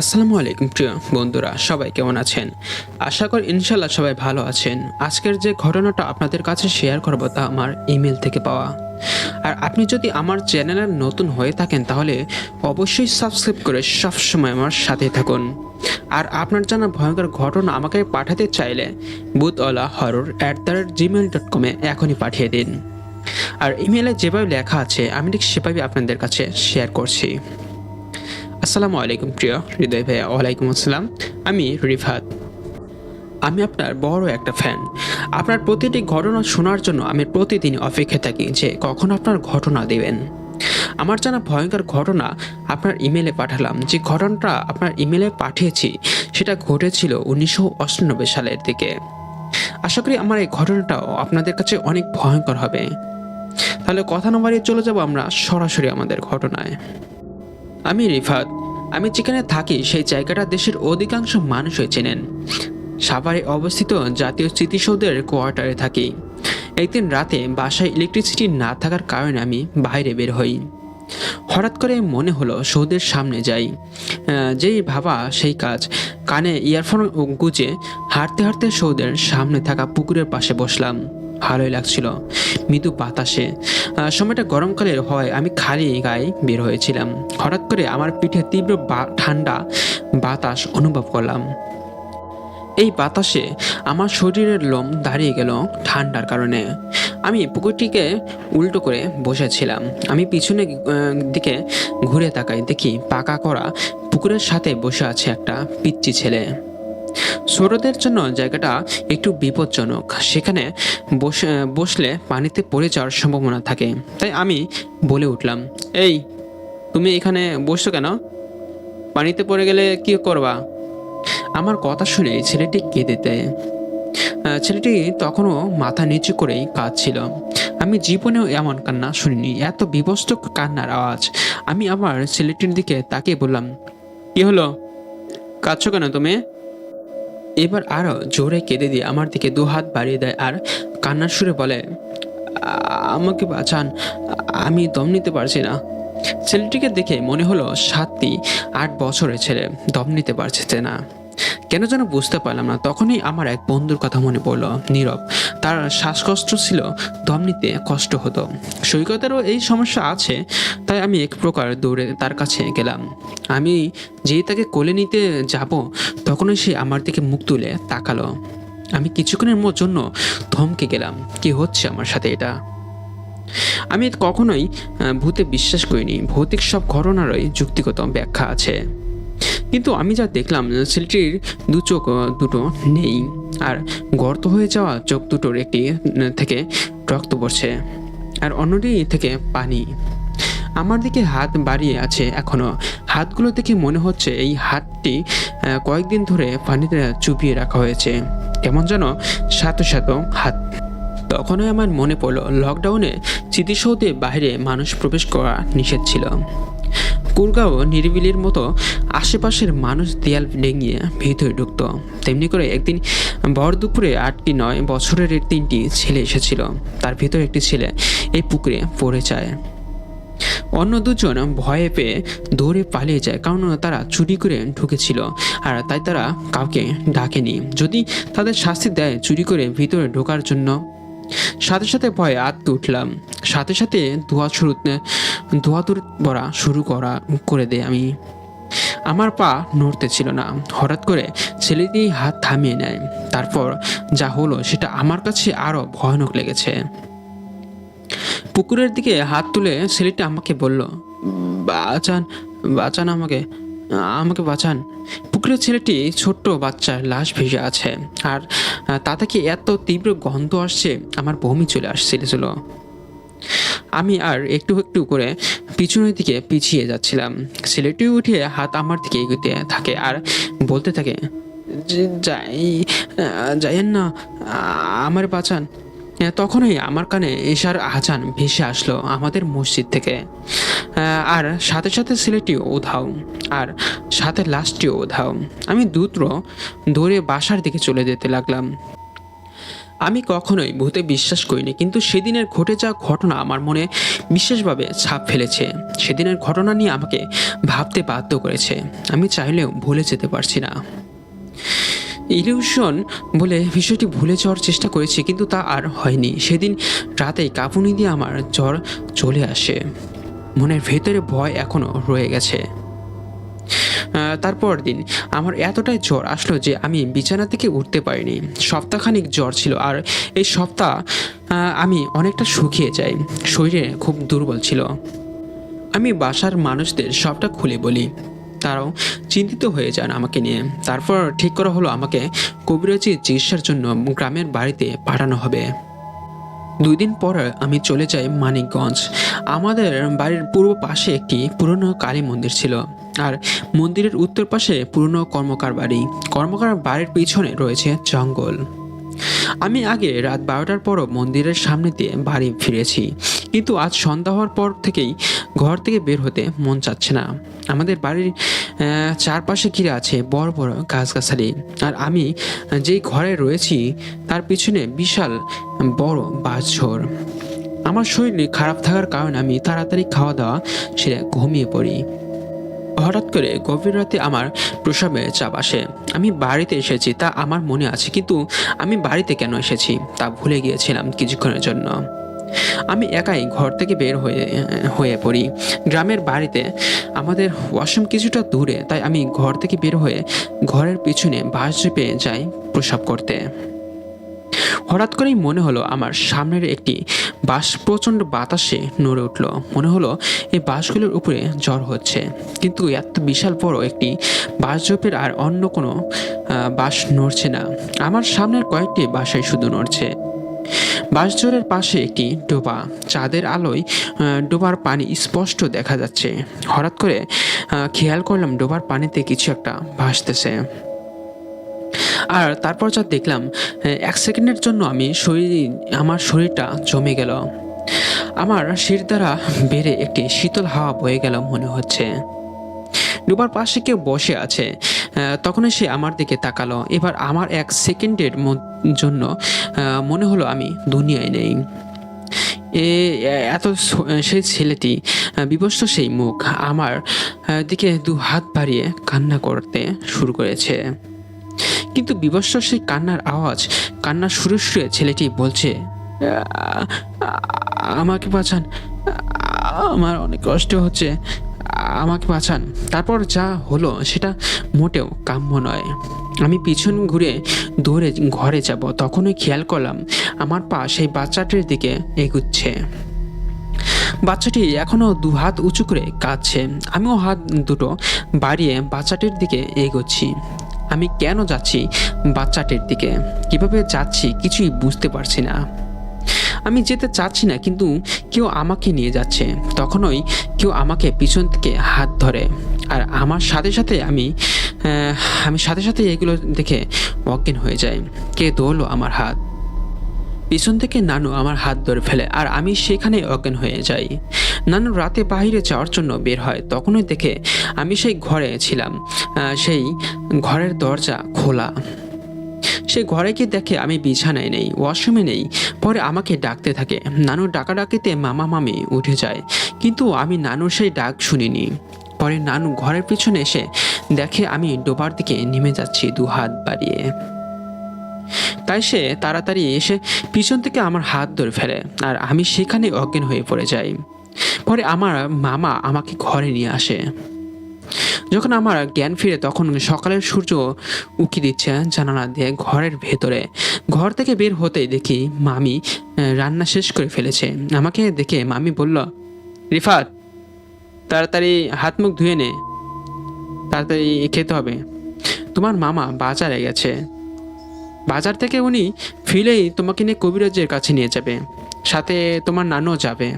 আসসালামু আলাইকুম প্রিয় বন্ধুরা, সবাই কেমন আছেন? আশা করি ইনশাল্লাহ সবাই ভালো আছেন। আজকের যে ঘটনাটা আপনাদের কাছে শেয়ার করব তা আমার ইমেল থেকে পাওয়া। আর আপনি যদি আমার চ্যানেলে নতুন হয়ে থাকেন তাহলে অবশ্যই সাবস্ক্রাইব করে সবসময় আমার সাথে থাকুন। আর আপনার জানা ভয়ঙ্কর ঘটনা আমাকে পাঠাতে চাইলে বুথওয়ালা horror at the rate gmail dot কমে এখনই পাঠিয়ে দিন। আর ইমেলে যেভাবে লেখা আছে, আমি ঠিক সেভাবে আপনাদের কাছে শেয়ার করছি। আসসালামু আলাইকুম প্রিয় হৃদয় ভাইয়া, ওয়ালাইকুম আসসালাম। আমি রিফাত। আমি আপনার বড় একটা ফ্যান আপনার প্রতিটি ঘটনা শোনার জন্য আমি প্রতিদিন অপেক্ষায় থাকি যে কখন আপনার ঘটনা দেবেন। আমার জানা ভয়ঙ্কর ঘটনা আপনার ইমেলে পাঠালাম। যে ঘটনাটা আপনার ইমেলে পাঠিয়েছি, সেটা ঘটেছিল উনিশশো সালের দিকে। আশা করি আমার এই ঘটনাটাও আপনাদের কাছে অনেক ভয়ঙ্কর হবে। তাহলে কথা না বাড়িয়ে চলে যাব আমরা সরাসরি আমাদের ঘটনায়। আমি রিফাত। আমি যেখানে থাকি, সেই জায়গাটা দেশের অধিকাংশ মানুষই চেনেন। সাভারে অবস্থিত জাতীয় স্মৃতিসৌধের কোয়ার্টারে থাকি। একদিন রাতে বাসায় ইলেকট্রিসিটি না থাকার কারণে আমি বাইরে বের হই। হঠাৎ করে মনে হলো সৌদের সামনে যাই। যেই ভাবা সেই কাজ। কানে ইয়ারফোন গুজে হাঁটতে হাঁটতে সৌদের সামনে থাকা পুকুরের পাশে বসলাম। ভালোই লাগছিল। মৃদু বাতাসে। সময়টা গরমকালের হয় আমি খালি গায়ে বের হয়েছিলাম। হঠাৎ করে আমার পিঠে তীব্র ঠান্ডা বাতাস অনুভব করলাম। এই বাতাসে আমার শরীরের লোম দাঁড়িয়ে গেল ঠান্ডার কারণে। আমি পুকুরটিকে উল্টো করে বসেছিলাম। আমি পিছনে দিকে ঘুরে তাকাই। দেখি পাকা করা পুকুরের সাথে বসে আছে একটা পিচ্চি ছেলে। ছোটদের জন্য জায়গাটা একটু বিপজ্জনক। সেখানে বসে বসলে পানিতে পড়ে যাওয়ার সম্ভাবনা থাকে। তাই আমি বলে উঠলাম, এই, তুমি এখানে বসছো কেন? পানিতে পড়ে গেলে কি করবা? আমার কথা শুনে ছেলেটি কেঁদে দেয়। ছেলেটি তখনও মাথা নিচু করেই কাঁদছিল। আমি জীবনেও এমন কান্না শুনিনি, এত বিভস্ত কান্নার আওয়াজ। আমি আমার ছেলেটির দিকে তাকিয়ে বললাম, কি হলো? কাঁদছো কেন তুমি? এবার আরও জোরে কেঁদে দিয়ে আমার দিকে দু হাত বাড়িয়ে দেয় আর কান্নার সুরে বলে, আমাকে বাঁচান, আমি দম নিতে পারছি না। ছেলেটিকে দেখে মনে হলো সাতটি আট বছরের ছেলে দম নিতে পারছে না। কেন যেন বুঝতে পারলাম না। তখনই আমার এক বন্ধুর কথা মনে পড়ল, নীরব। তার শ্বাসকষ্ট ছিল, দম নিতে কষ্ট হতো। সৈকতেরও এই সমস্যা আছে, তাই আমি এক প্রকার দৌড়ে তার কাছে গেলাম। আমি যেই তাকে কোলে নিতে যাব, তখনই সে আমার দিকে মুখ তুলে তাকালো। আমি কিছুক্ষণের জন্য থমকে গেলাম, কি হচ্ছে আমার সাথে এটা? আমি কখনোই ভূতে বিশ্বাস করিনি। ভৌতিক সব ঘটনারই যুক্তিগত ব্যাখ্যা আছে। কিন্তু আমি যা দেখলাম ছেলেটির দু চোখ দুটো নেই আর গর্ত হয়ে যাওয়া চোখ দুটোর একটি থেকে রক্ত পড়ছে আর অন্যটি থেকে পানি। আমার দিকে হাত বাড়িয়ে আছে এখনও। হাতগুলো দেখে মনে হচ্ছে এই হাতটি কয়েকদিন ধরে পানিতে চুপিয়ে রাখা হয়েছে। কেমন যেন সাতো সাতো হাত। তখনই আমার মনে পড়ল লকডাউনে স্মৃতিসৌধে বাইরে মানুষ প্রবেশ করা নিষেধ ছিল। কুরগাঁও নিরিবিলির মতো আশেপাশের মানুষ দেয়াল ডেঙিয়ে ভিতরে ঢুকতো। তেমনি করে একদিন ভর দুপুরে আটটি নয় বছরের তিনটি ছেলে এসেছিল। তার ভিতরে একটি ছেলে এই পুকুরে পড়ে যায়। অন্য দুজন ভয়ে পেয়ে দৌড়ে পালিয়ে যায় কারণ তারা চুরি করে ঢুকেছিল আর তাই তারা কাউকে ডাকেনি। যদি তাদের শাস্তি দেয় চুরি করে ভিতরে ঢোকার জন্য সাথে সাথে ভয়ে আটকে উঠলাম। সাথে সাথে ধোয়া শুরু, ধোয়া দূর পড়া শুরু করা, করে দেয় আমি। আমার পা নড়তে ছিল না। হঠাৎ করে ছেলেটি হাত থামিয়ে নেয়। তারপর যা হলো সেটা আমার কাছে আরও ভয়ানক লেগেছে। পুকুরের দিকে হাত তুলে ছেলেটি আমাকে বলল, বাঁচান বাঁচান আমাকে। আমাকে বাঁচান। পুকুরের ছেলেটি ছোট্ট বাচ্চার লাশ ভেসে আছে। আর তা থেকে এত তীব্র গন্ধ আসছে, আমার বমি চলে আসছিল। আমি আর একটু একটু করে পিছনের দিকে পিছিয়ে যাচ্ছিলাম। ছেলেটি উঠে হাত আমার দিকে এগোতে থাকে আর বলতে থাকে, "যে- যাই যাইয়েন না আমার বাঁচান। তখনই আমার কানে এশার আজান ভেসে আসলো আমাদের মসজিদ থেকে। আর সাথে সাথে ছেলেটিও উধাও, আর সাথে লাশটিও উধাও। আমি দ্রুত দৌড়ে বাসার দিকে চলে যেতে লাগলাম। আমি কখনোই ভূতে বিশ্বাস করিনি, কিন্তু সেদিনের ঘটে যাওয়া ঘটনা আমার মনে বিশেষভাবে ছাপ ফেলেছে। সেদিনের ঘটনা নিয়ে আমাকে ভাবতে বাধ্য করেছে। আমি চাইলেও ভুলে যেতে পারছি না। ইলিউশন বলে বিষয়টি ভুলে যাওয়ার চেষ্টা করেছি, কিন্তু তা আর হয়নি। সেদিন রাতে কাঁপুনি দিয়ে আমার জ্বর চলে আসে। মনের ভেতরে ভয় এখনও রয়ে গেছে। তারপর দিন আমার এতটাই জ্বর আসলো যে আমি বিছানা থেকে উঠতে পারিনি। সপ্তাহখানিক জ্বর ছিল আর এই সপ্তাহ আমি অনেকটা শুকিয়ে যাই। শরীরে খুব দুর্বল ছিল। আমি বাসার মানুষদের সবটা খুলে বলি। তারাও চিন্তিত হয়ে যান আমাকে নিয়ে। তারপর ঠিক করা হলো আমাকে কবিরাজি চিকিৎসার জন্য গ্রামের বাড়িতে পাঠানো হবে। দুই দিন পর আমি চলে যাই মানিকগঞ্জ। আমাদের বাড়ির পূর্ব পাশে একটি পুরনো কালী মন্দির ছিল আর মন্দিরের উত্তর পাশে পুরনো কর্মকার বাড়ি। কর্মকার বাড়ির পিছনে রয়েছে জঙ্গল। আমি আগে রাত বারোটার পরও মন্দিরের সামনে দিয়ে বাড়ি ফিরেছি। কিন্তু আজ সন্ধ্যা হওয়ার পর থেকেই ঘর থেকে বের হতে মন চাচ্ছে না। আমাদের বাড়ির চারপাশে ঘিরে আছে বড় বড় গাছগাছালি। আর আমি যেই ঘরে রয়েছি, তার পিছনে বিশাল বড় বাঁশঝোড় আমার শরীর খারাপ থাকার কারণে আমি তাড়াতাড়ি খাওয়া দাওয়া সেরে ঘুমিয়ে পড়ি। হঠাৎ করে গভীর রাতে আমার প্রসবে চাপ আসে। আমি বাড়িতে এসেছি, তা আমার মনে আছে, কিন্তু আমি বাড়িতে কেন এসেছি, তা ভুলে গিয়েছিলাম কিছুক্ষণের জন্য। আমি একাই ঘর থেকে বের হয়ে হয়ে পড়ি। গ্রামের বাড়িতে আমাদের ওয়াশরুম কিছুটা দূরে, তাই আমি ঘর থেকে বের হয়ে ঘরের পিছনে বাস চেপে যাই প্রসাব করতে। হঠাৎ করেই মনে হলো আমার সামনের একটি বাস প্রচণ্ড বাতাসে নড়ে উঠল। মনে হলো এই বাসগুলোর উপরে জ্বর হচ্ছে। কিন্তু এত বিশাল বড় একটি বাস ঝোপের আর অন্য কোনো বাস নড়ছে না। আমার সামনের কয়েকটি বাসাই শুধু নড়ছে। বাঁশঝোড়ের পাশে একটি ডোবা। চাঁদের আলোয় ডোবার পানি স্পষ্ট দেখা যাচ্ছে। হঠাৎ করে খেয়াল করলাম ডোবার পানিতে কিছু একটা ভাসতেছে। আর তারপর যা দেখলাম এক সেকেন্ডের জন্য আমি শরীর আমার শরীরটা জমে গেল। আমার শির দ্বারা বেড়ে একটি শীতল হাওয়া বয়ে গেল মনে হচ্ছে। ডুবার পাশে কেউ বসে আছে আহ, তখনই সে আমার দিকে তাকালো। এবার আমার এক সেকেন্ডের জন্য মনে হলো আমি দুনিয়ায় নেই। এ এত সেই ছেলেটি আহ, বিবস্ত্র সেই মুখ আমার দিকে দু হাত বাড়িয়ে কান্না করতে শুরু করেছে। কিন্তু বিবস্ত্র সেই কান্নার আওয়াজ, কান্নার সুরে সুরে ছেলেটি বলছে "আ- আ- আমাকে বাঁচান, আমার অনেক কষ্ট হচ্ছে, আমাকে বাঁচান। তারপর যা হলো সেটা মোটেও কাম্য নয়। আমি পিছন ঘুরে দৌড়ে ঘরে যাব, তখনই খেয়াল করলাম আমার পা সেই বাচ্চাটির দিকে এগুচ্ছে। বাচ্চাটি এখনও দু হাত উঁচু করে কাঁদছে। আমিও হাত দুটো বাড়িয়ে বাচ্চাটির দিকে এগোচ্ছি। আমি কেন যাচ্ছি বাচ্চাটির দিকে? কীভাবে যাচ্ছি কিছুই বুঝতে পারছি না। আমি যেতে চাচ্ছি না, কিন্তু কেউ আমাকে নিয়ে যাচ্ছে। তখনই কেউ আমাকে পিছন থেকে হাত ধরে। আর আমার সাথে সাথে আমি আমি সাথে সাথে এগুলো দেখে অজ্ঞান হয়ে যাই। কে দৌড়লো আমার হাত? পিছন থেকে নানু আমার হাত ধরে ফেলে, আর আমি সেখানে অজ্ঞান হয়ে যাই। নানু রাতে বাইরে যাওয়ার জন্য বের হয়, তখনই দেখে আমি সেই ঘরে ছিলাম। সেই ঘরের দরজা খোলা। সে ঘরে গিয়ে দেখে আমি বিছানায় নেই, ওয়াশরুমে নেই, পরে আমাকে ডাকতে থাকে। নানু ডাকাডাকিতে মামা মামি উঠে যায়, কিন্তু আমি নানুর সেই ডাক শুনিনি। পরে নানু ঘরের পিছনে এসে দেখে আমি ডোবার দিকে নেমে যাচ্ছি দু হাত বাড়িয়ে। তাই সে তাড়াতাড়ি এসে পিছন থেকে আমার হাত ধরে ফেলে, আর আমি সেখানে অজ্ঞান হয়ে পড়ে যাই। পরে আমার মামা আমাকে ঘরে নিয়ে আসে। যখন আমার জ্ঞান ফিরে তখন সকালের সূর্য উকি দিচ্ছে জানালা দিয়ে ঘরের ভেতরে। ঘর থেকে বের হতেই দেখি মামি রান্না শেষ করে ফেলেছে। আমাকে দেখে মামি বলল, রিফাত, তাড়াতাড়ি হাত মুখ ধুয়ে নে। তাড়াতাড়ি খেতে হবে। তোমার মামা বাজারে গেছে। বাজার থেকে উনি ফিরেই তোমাকে নিয়ে কবিরাজের কাছে নিয়ে যাবে। সাথে তোমার নানও যাবে।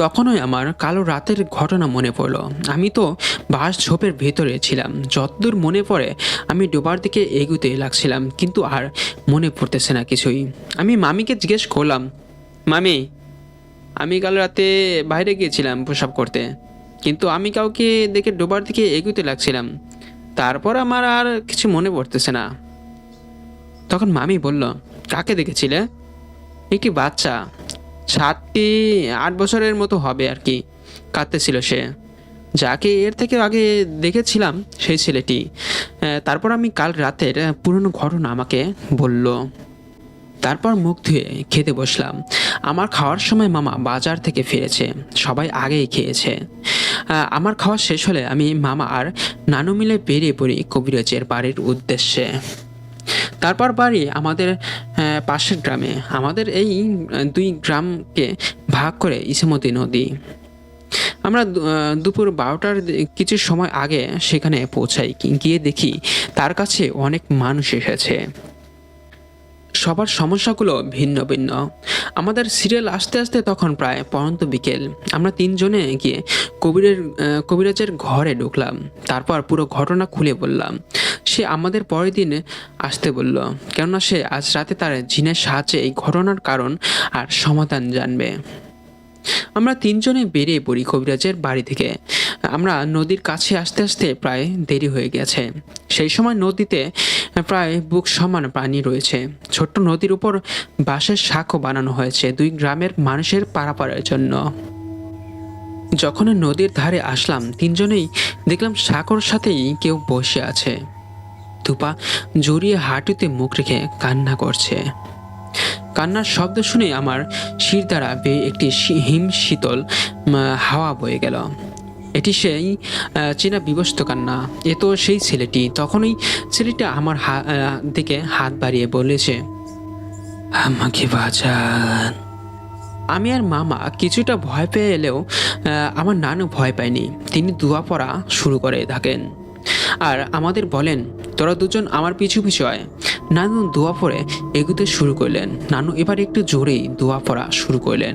তখনই আমার কালো রাতের ঘটনা মনে পড়ল। আমি তো বাস ঝোপের ভেতরে ছিলাম। যতদূর মনে পড়ে, আমি ডোবার দিকে এগুতে লাগছিলাম, কিন্তু আর মনে পড়তেছে না কিছুই। আমি মামিকে জিজ্ঞেস করলাম, মামি, আমি কাল রাতে বাইরে গিয়েছিলাম প্রসাব করতে, কিন্তু আমি কাউকে দেখে ডোবার দিকে এগুতে লাগছিলাম। তারপর আমার আর কিছু মনে পড়তেছে না। তখন মামি বলল, কাকে দেখেছিলে? একটি বাচ্চা সাত কি আট বছরের মতো হবে আর কি। কাঁদতেছিল সে। যাকে এর থেকে আগে দেখেছিলাম, সেই ছেলেটি। তারপর আমি কাল রাতের পুরনো ঘটনা আমাকে বলল। তারপর মুখ ধুয়ে খেতে বসলাম। আমার খাওয়ার সময় মামা বাজার থেকে ফিরেছে। সবাই আগেই খেয়েছে। আমার খাওয়া শেষ হলে আমি মামা আর নানু মিলে বেরিয়ে পড়ি কবিরাজের বাড়ির উদ্দেশ্যে। তারপর বাড়ি আমাদের পাশের গ্রামে। আমাদের এই দুই গ্রামকে ভাগ করে ইসেমতি নদী। আমরা দুপুর বারোটার কিছু সময় আগে সেখানে পৌঁছাই। গিয়ে দেখি তার কাছে অনেক মানুষ এসেছে। সবার সমস্যাগুলো ভিন্ন ভিন্ন। আমাদের সিরিয়াল আসতে আসতে তখন প্রায় পরন্ত বিকেল। আমরা তিনজনে গিয়ে কবিরের কবিরাজের ঘরে ঢুকলাম। তারপর পুরো ঘটনা খুলে বললাম। সে আমাদের পরের দিন আসতে বলল, কেননা সে আজ রাতে তার জিনের সাহায্যে এই ঘটনার কারণ আর সমাধান জানবে। আমরা তিনজনে বেরিয়ে পড়ি কবিরাজের বাড়ি থেকে। আমরা নদীর কাছে আসতে আসতে প্রায় দেরি হয়ে গেছে। সেই সময় নদীতে প্রায় বুক সমান পানি রয়েছে। ছোট্ট নদীর উপর বাঁশের শাঁখও বানানো হয়েছে দুই গ্রামের মানুষের পারাপারের জন্য। যখন নদীর ধারে আসলাম, তিনজনেই দেখলাম সাঁকোর সাথেই কেউ বসে আছে। দুপা জড়িয়ে হাঁটুতে মুখ রেখে কান্না করছে। কান্নার শব্দ শুনে আমার শির দ্বারা বেয়ে একটি হিম শীতল হাওয়া বয়ে গেল। এটি সেই চেনা বিবস্ত কান্না। এ তো সেই ছেলেটি। তখনই ছেলেটা আমার দিকে হাত বাড়িয়ে বলেছে, আমাকে বাঁচান। আমি আর মামা কিছুটা ভয় পেয়ে এলেও আমার নানু ভয় পায়নি। তিনি দোয়া পড়া শুরু করে থাকেন। আর আমাদের বলেন, তোরা দুজন আমার পিছু পিছু আয়। নানু দোয়া পড়ে এগুতে শুরু করলেন। নানু এবার একটু জোরেই দোয়া পড়া শুরু করলেন।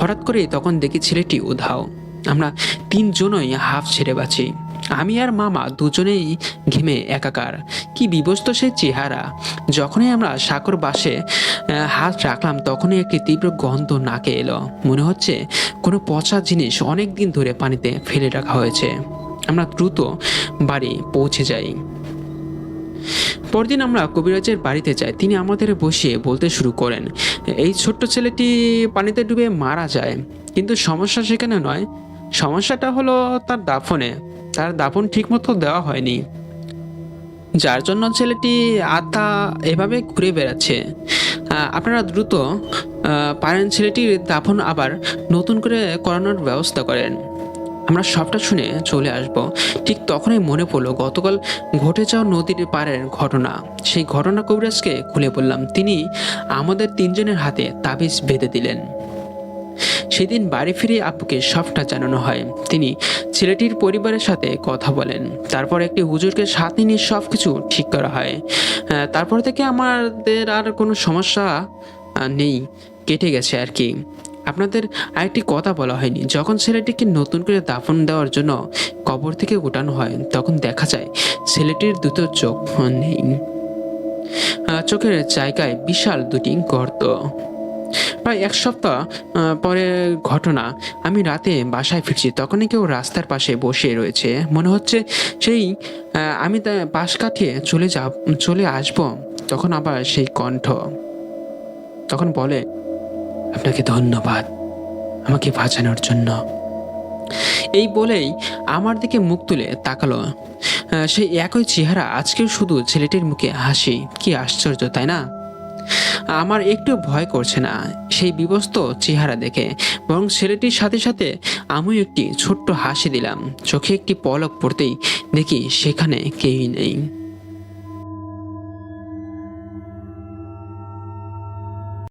হঠাৎ করে তখন দেখি ছেলেটি উধাও। আমরা তিনজনই হাফ ছেড়ে বাঁচি। আমি আর মামা দুজনেই ঘেমে একাকার। কি বিবস্ত সে চেহারা। যখনই আমরা সাকর বাসে হাত রাখলাম, তখনই একটি তীব্র গন্ধ নাকে এলো। মনে হচ্ছে কোনো পচা জিনিস অনেক দিন ধরে পানিতে ফেলে রাখা হয়েছে। আমরা দ্রুত বাড়ি পৌঁছে যাই। পরদিন আমরা কবিরাজের বাড়িতে যাই। তিনি আমাদের বসিয়ে বলতে শুরু করেন, এই ছোট্ট ছেলেটি পানিতে ডুবে মারা যায়, কিন্তু সমস্যা সেখানে নয়। সমস্যাটা হলো তার দাফনে। তার দাফন ঠিকমতো দেওয়া হয়নি। যার জন্য ছেলেটি আত্মা এভাবে ঘুরে বেড়াচ্ছে। আপনারা দ্রুত পারেন ছেলেটির দাফন আবার নতুন করে করানোর ব্যবস্থা করেন। আমরা সবটা শুনে চলে আসব। ঠিক তখনই মনে পড়ল, গতকাল ঘটে যাওয়া নদীর পাড়ের ঘটনা। সেই ঘটনা কবিরাজকে খুলে বললাম, তিনি আমাদের তিনজনের হাতে তাবিজ বেঁধে দিলেন। সেদিন বাড়ি ফিরে আব্বুকে সবটা জানানো হয়। তিনি ছেলেটির পরিবারের সাথে কথা বলেন। তারপর একটি হুজুরকে সাথে নিয়ে সব কিছু ঠিক করা হয়। তারপর থেকে আমাদের আর কোনো সমস্যা নেই। কেটে গেছে আর কি। আপনাদের আরেকটি কথা বলা হয়নি। যখন ছেলেটিকে নতুন করে দাফন দেওয়ার জন্য কবর থেকে উঠানো হয়, তখন দেখা যায় ছেলেটির দুটো চোখ নেই। চোখের জায়গায় বিশাল দুটি গর্ত। প্রায় এক সপ্তাহ পরে ঘটনা। আমি রাতে বাসায় ফিরছি, তখনই কেউ রাস্তার পাশে বসে রয়েছে। মনে হচ্ছে সেই আমি তা পাশ কাটিয়ে চলে যাব, চলে আসব, তখন আবার সেই কণ্ঠ। তখন বলে, আপনাকে ধন্যবাদ, আমাকে বাঁচানোর জন্য। এই বলেই আমার দিকে মুখ তুলে তাকালো। সেই একই চেহারা, আজকেও শুধু ছেলেটির মুখে হাসি। কি আশ্চর্য, তাই না? আমার একটু ভয় করছে না। সেই বিবস্ত চেহারা দেখে বরং ছেলেটির সাথে সাথে আমিও একটি ছোট্ট হাসি দিলাম। চোখে একটি পলক পড়তেই দেখি সেখানে কেউই নেই।